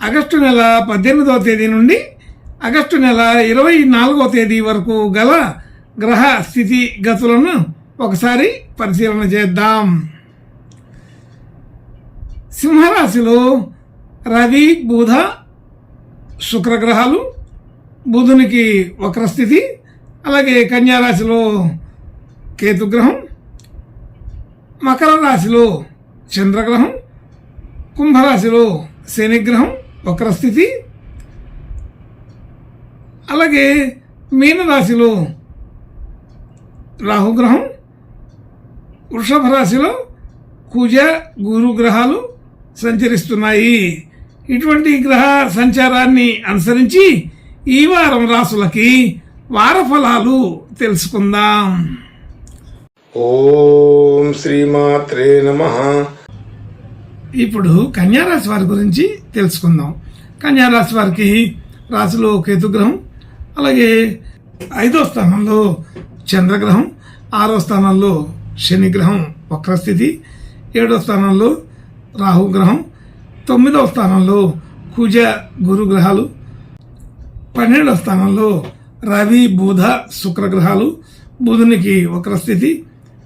August నెల పద్దెనిమిదవ తేదీ నుండి ఆగస్టు నెల ఇరవై నాలుగవ తేదీ వరకు గల గ్రహ స్థితి గతులను ఒకసారి పరిశీలన చేద్దాం. సింహరాశిలో రవి బుధ శుక్రగ్రహాలు బుధునికి వక్రస్థితి అలాగే కన్యారాశిలో కేతుగ్రహం మకర రాశిలో చంద్రగ్రహం కుంభరాశిలో శనిగ్రహం వక్రస్థితి. అలాగే మీనరాశిలో రాహుగ్రహం వృషభ రాశిలో కుజ గురు గ్రహాలు సంచరిస్తున్నాయి. ఇటువంటి గ్రహ సంచారాన్ని అనుసరించి ఈ వారం రాసులకి వార ఫలాలు తెలుసుకుందాం. ఓం శ్రీమాత్రే నమ. ఇప్పుడు కన్యారాశి వారి గురించి తెలుసుకుందాం. కన్యారాశి వారికి రాశిలో కేతుగ్రహం అలాగే ఐదో స్థానంలో చంద్రగ్రహం ఆరో స్థానంలో శనిగ్రహం వక్రస్థితి ఏడో స్థానంలో రాహుగ్రహం తొమ్మిదవ స్థానంలో కుజ గురు గ్రహాలు పన్నెండవ స్థానంలో రవి బుధ శుక్రగ్రహాలు బుధునికి వక్రస్థితి.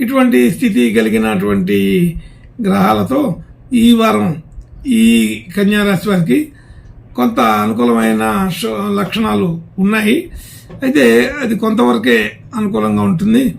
ఇటువంటి స్థితి కలిగినటువంటి గ్రహాలతో ఈ వారం ఈ కన్యారాశి వారికి కొంత అనుకూలమైన లక్షణాలు ఉన్నాయి. అయితే అది కొంతవరకే అనుకూలంగా ఉంటుంది.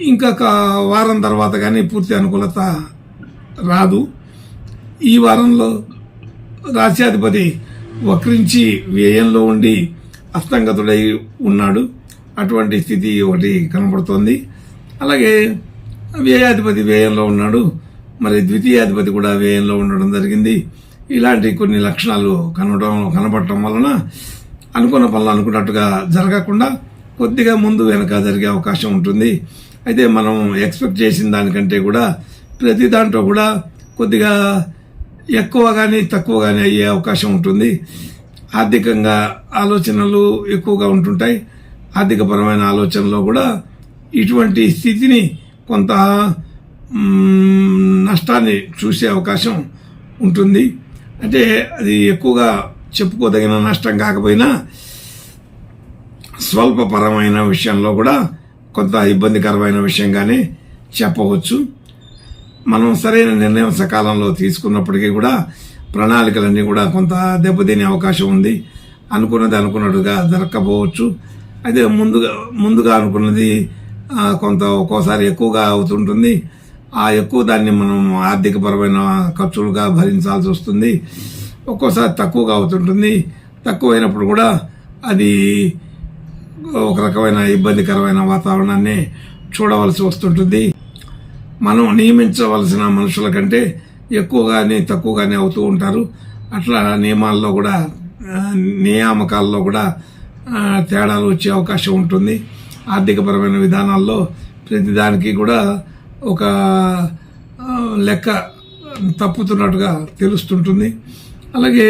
ఇంకొక వారం తర్వాత కానీ పూర్తి అనుకూలత రాదు. ఈ వారంలో రాశ్యాధిపతి వక్రించి వ్యయంలో ఉండి అస్తంగతుడై ఉన్నాడు. అటువంటి స్థితి ఒకటి కనబడుతోంది. అలాగే వ్యయాధిపతి వ్యయంలో ఉన్నాడు. మరి ద్వితీయాధిపతి కూడా వ్యయంలో ఉండడం జరిగింది. ఇలాంటి కొన్ని లక్షణాలు కనడం కనబడటం వలన అనుకున్న పనులు అనుకున్నట్టుగా జరగకుండా కొద్దిగా ముందు వెనక జరిగే అవకాశం ఉంటుంది. అయితే మనం ఎక్స్పెక్ట్ చేసిన దానికంటే కూడా ప్రతి దాంట్లో కూడా కొద్దిగా ఎక్కువ కానీ తక్కువ కానీ అయ్యే అవకాశం ఉంటుంది. ఆర్థికంగా ఆలోచనలు ఎక్కువగా ఉంటుంటాయి. ఆర్థికపరమైన ఆలోచనలో కూడా ఇటువంటి స్థితిని కొంత నష్టాన్ని చూసే అవకాశం ఉంటుంది. అంటే అది ఎక్కువగా చెప్పుకోదగిన నష్టం కాకపోయినా స్వల్పపరమైన విషయంలో కూడా కొంత ఇబ్బందికరమైన విషయంగానే చెప్పవచ్చు. మనం సరైన నిర్ణయం సకాలంలో తీసుకున్నప్పటికీ కూడా ప్రణాళికలన్నీ కూడా కొంత దెబ్బతినే అవకాశం ఉంది. అనుకున్నది అనుకున్నట్టుగా దొరక్కపోవచ్చు అయితే ముందుగా ముందుగా అనుకున్నది కొంత ఒక్కోసారి ఎక్కువగా అవుతుంటుంది. ఆ ఎక్కువ దాన్ని మనం ఆర్థికపరమైన ఖర్చులుగా భరించాల్సి వస్తుంది. ఒక్కోసారి తక్కువగా అవుతుంటుంది. తక్కువైనప్పుడు కూడా అది ఒక రకమైన ఇబ్బందికరమైన వాతావరణాన్ని చూడవలసి వస్తుంటుంది. మనం నియమించవలసిన మనుషుల కంటే ఎక్కువగానే తక్కువగానే అవుతూ ఉంటారు. అట్లా నియమాల్లో కూడా నియామకాల్లో కూడా తేడాలు వచ్చే అవకాశం ఉంటుంది. ఆర్థికపరమైన విధానాల్లో ప్రతిదానికి కూడా ఒక లెక్క తప్పుతున్నట్టుగా తెలుస్తుంటుంది. అలాగే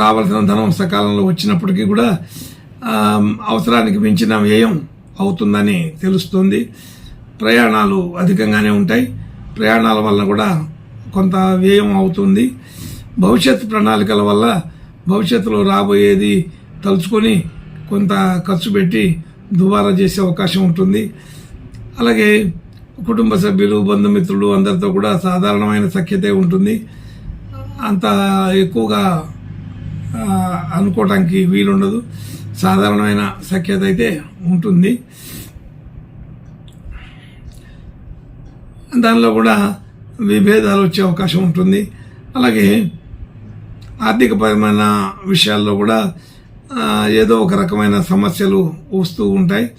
రావాల్సిన ధనం సకాలంలో వచ్చినప్పటికీ కూడా అవసరానికి మించిన వ్యయం అవుతుందని తెలుస్తుంది. ప్రయాణాలు అధికంగానే ఉంటాయి. ప్రయాణాల వల్ల కూడా కొంత వ్యయం అవుతుంది. భవిష్యత్ ప్రణాళికల వల్ల భవిష్యత్తులో రాబోయేది తలుచుకొని కొంత ఖర్చు పెట్టి దుబారా చేసే అవకాశం ఉంటుంది. అలాగే కుటుంబ సభ్యులు బంధుమిత్రులు అందరితో కూడా సాధారణమైన సఖ్యతే ఉంటుంది. అంత ఎక్కువగా ఆ, అనుకోవటానికి వీలుండదు. సాధారణమైన సఖ్యత అయితే ఉంటుంది. దానిలో కూడా విభేదాలు వచ్చే అవకాశం ఉంటుంది. అలాగే ఆర్థికపరమైన విషయాల్లో కూడా ఏదో ఒక రకమైన సమస్యలు వస్తూ ఉంటాయి.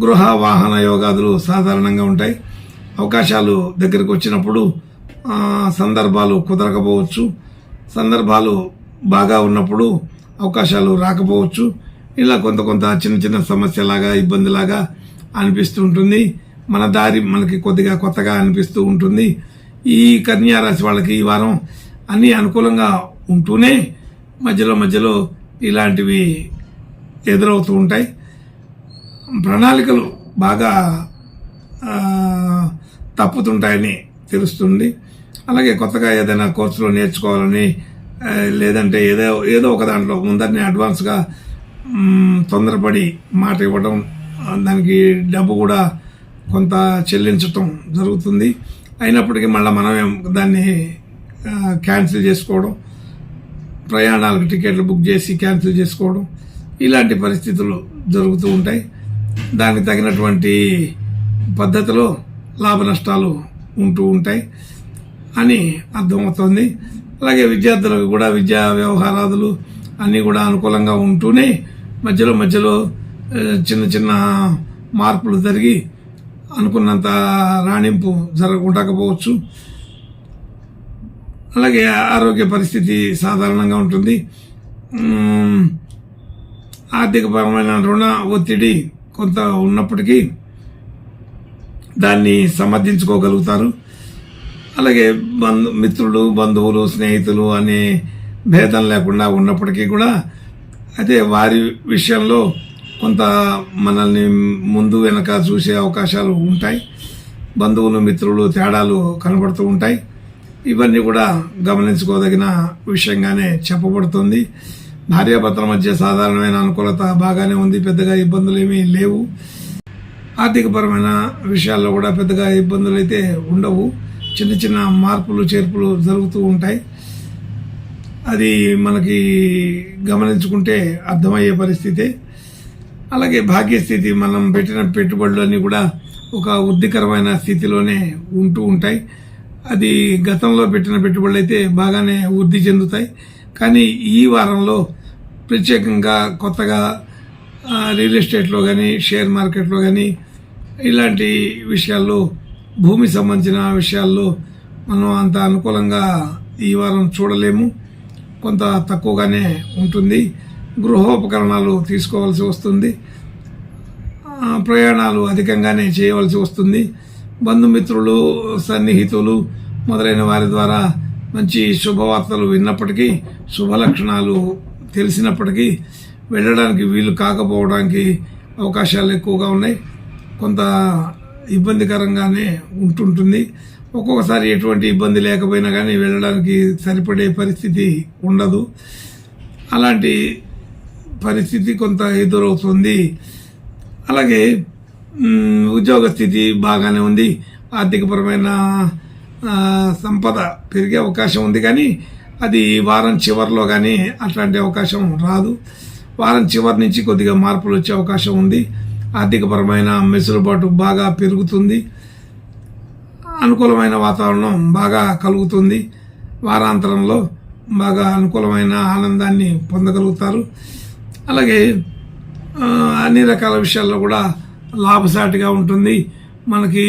గృహ వాహన యోగాదులు సాధారణంగా ఉంటాయి. అవకాశాలు దగ్గరికి వచ్చినప్పుడు సందర్భాలు కుదరకపోవచ్చు. సందర్భాలు బాగా ఉన్నప్పుడు అవకాశాలు రాకపోవచ్చు. ఇలా కొంత కొంత చిన్న చిన్న సమస్యలాగా ఇబ్బందిలాగా అనిపిస్తూ ఉంటుంది. మన దారి మనకి కొద్దిగా కొత్తగా అనిపిస్తూ ఉంటుంది. ఈ కన్యా రాశి వాళ్ళకి ఈ వారం అన్నీ అనుకూలంగా ఉంటూనే మధ్యలో మధ్యలో ఇలాంటివి ఎదురవుతూ ఉంటాయి. ప్రణాళికలు బాగా తప్పుతుంటాయని తెలుస్తుంది. అలాగే కొత్తగా ఏదైనా కోర్సులో నేర్చుకోవాలని లేదంటే ఏదో ఏదో ఒక దాంట్లో ముందరనే అడ్వాన్స్గా తొందరపడి మాట ఇవ్వడం దానికి డబ్బు కూడా కొంత చెల్లించటం జరుగుతుంది. అయినప్పటికీ మళ్ళీ మనమే దాన్ని క్యాన్సిల్ చేసుకోవడం ప్రయాణాలకు టికెట్లు బుక్ చేసి క్యాన్సిల్ చేసుకోవడం ఇలాంటి పరిస్థితులు జరుగుతూ ఉంటాయి. దానికి తగినటువంటి పద్ధతిలో లాభ నష్టాలు ఉంటూ ఉంటాయి అని అర్థమవుతోంది అలాగే విద్యార్థులకు కూడా విద్యా వ్యవహారాదులు అన్నీ కూడా అనుకూలంగా ఉంటూనే మధ్యలో మధ్యలో చిన్న చిన్న మార్పులు జరిగి అనుకున్నంత రాణింపు జరగకుండకపోవచ్చు. అలాగే ఆరోగ్య పరిస్థితి సాధారణంగా ఉంటుంది. ఆర్థికపరమైన రుణ ఒత్తిడి కొంత ఉన్నప్పటికీ దాన్ని సమర్థించుకోగలుగుతారు. అలాగే బంధు మిత్రులు బంధువులు స్నేహితులు అనే భేదం లేకుండా ఉన్నప్పటికీ కూడా అయితే వారి విషయంలో కొంత మనల్ని ముందు వెనక చూసే అవకాశాలు ఉంటాయి. బంధువులు మిత్రులు తేడాలు కనబడుతూ ఉంటాయి. ఇవన్నీ కూడా గమనించుకోదగిన విషయంగానే చెప్పబడుతుంది. భార్యాభర్తల మధ్య సాధారణమైన అనుకూలత బాగానే ఉంది. పెద్దగా ఇబ్బందులు ఏమీ లేవు. ఆర్థికపరమైన విషయాల్లో కూడా పెద్దగా ఇబ్బందులు అయితే ఉండవు. చిన్న చిన్న మార్పులు చేర్పులు జరుగుతూ ఉంటాయి. అది మనకి గమనించుకుంటే అర్థమయ్యే పరిస్థితి. అలాగే భాగ్యస్థితి మనం పెట్టిన పెట్టుబడులు అన్నీ కూడా ఒక వృద్ధికరమైన స్థితిలోనే ఉంటూ ఉంటాయి. అది గతంలో పెట్టిన పెట్టుబడులు అయితే బాగానే వృద్ధి చెందుతాయి. కానీ ఈ వారంలో ప్రత్యేకంగా కొత్తగా రియల్ ఎస్టేట్లో కానీ షేర్ మార్కెట్లో కానీ ఇలాంటి విషయాల్లో భూమి సంబంధించిన విషయాల్లో మనం అంత అనుకూలంగా ఈ వారం చూడలేము. కొంత తక్కువగానే ఉంటుంది. గృహోపకరణాలు తీసుకోవాల్సి వస్తుంది. ప్రయాణాలు అధికంగానే చేయవలసి వస్తుంది. బంధుమిత్రులు సన్నిహితులు మొదలైన వారి ద్వారా మంచి శుభవార్తలు విన్నప్పటికీ శుభ లక్షణాలు తెలిసినప్పటికీ వెళ్ళడానికి వీలు కాకపోవడానికి అవకాశాలు ఎక్కువగా ఉన్నాయి. కొంత ఇబ్బందికరంగానే ఉంటుంటుంది. ఒక్కొక్కసారి ఎటువంటి ఇబ్బంది లేకపోయినా కానీ వెళ్ళడానికి సరిపడే పరిస్థితి ఉండదు. అలాంటి పరిస్థితి కొంత ఎదురవుతుంది. అలాగే ఉద్యోగ స్థితి బాగానే ఉంది. ఆర్థికపరమైన సంపద పెరిగే అవకాశం ఉంది కానీ అది వారం చివరిలో కానీ అట్లాంటి అవకాశం రాదు. వారం చివరి నుంచి కొద్దిగా మార్పులు వచ్చే అవకాశం ఉంది. ఆర్థికపరమైన మెసులుబాటు బాగా పెరుగుతుంది. అనుకూలమైన వాతావరణం బాగా కలుగుతుంది. వారాంతరంలో బాగా అనుకూలమైన ఆనందాన్ని పొందగలుగుతారు. అలాగే అన్ని రకాల విషయాల్లో కూడా లాభసాటిగా ఉంటుంది. మనకి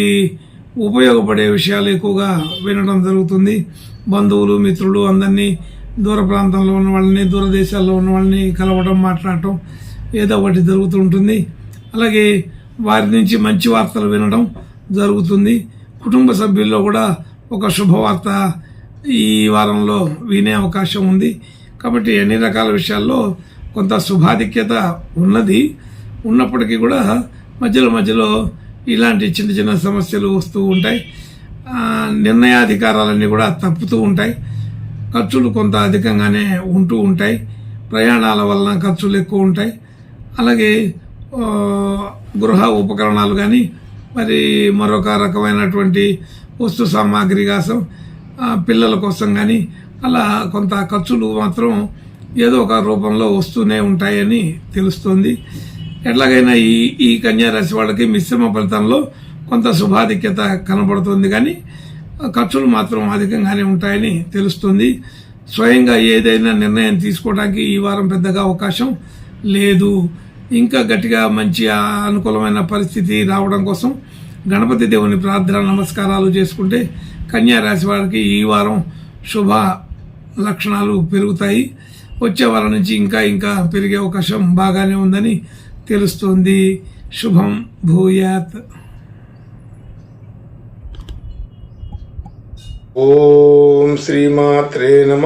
ఉపయోగపడే విషయాలు ఎక్కువగా వినడం జరుగుతుంది. బంధువులు మిత్రులు అందరినీ దూర ప్రాంతంలో ఉన్న వాళ్ళని దూర దేశాల్లో ఉన్న వాళ్ళని కలవడం మాట్లాడటం ఏదో ఒకటి జరుగుతూ ఉంటుంది. అలాగే వారి నుంచి మంచి వార్తలు వినడం జరుగుతుంది. కుటుంబ సభ్యుల్లో కూడా ఒక శుభవార్త ఈ వారంలో వినే అవకాశం ఉంది. కాబట్టి అన్ని రకాల విషయాల్లో కొంత శుభాధిక్యత ఉన్నది. ఉన్నప్పటికీ కూడా మధ్యలో మధ్యలో ఇలాంటి చిన్న చిన్న సమస్యలు వస్తూ ఉంటాయి. నిర్ణయాధికారాలన్నీ కూడా తప్పుతూ ఉంటాయి. ఖర్చులు కొంత అధికంగానే ఉంటూ ఉంటాయి. ప్రయాణాల వలన ఖర్చులు ఎక్కువ ఉంటాయి. అలాగే గృహ ఉపకరణాలు కానీ మరి మరొక రకమైనటువంటి వస్తు సామాగ్రి కోసం పిల్లల కోసం కానీ అలా కొంత ఖర్చులు మాత్రం ఏదో ఒక రూపంలో వస్తూనే ఉంటాయని తెలుస్తుంది. ఎట్లాగైనా ఈ ఈ కన్యారాశి వాళ్ళకి మిశ్రమ ఫలితంలో కొంత శుభాధిక్యత కనబడుతుంది కానీ ఖర్చులు మాత్రం అధికంగానే ఉంటాయని తెలుస్తుంది. స్వయంగా ఏదైనా నిర్ణయం తీసుకోవడానికి ఈ వారం పెద్దగా అవకాశం లేదు. ఇంకా గట్టిగా మంచి అనుకూలమైన పరిస్థితి రావడం కోసం గణపతి దేవుని ప్రార్థన నమస్కారాలు చేసుకుంటే కన్యా రాశి వారికి ఈ వారం శుభ లక్షణాలు పెరుగుతాయి. వచ్చే వారం నుంచి ఇంకా ఇంకా పెరిగే అవకాశం బాగానే ఉందని తెలుస్తోంది. శుభం భూయాత్. ఓం శ్రీమాత్రే నమ.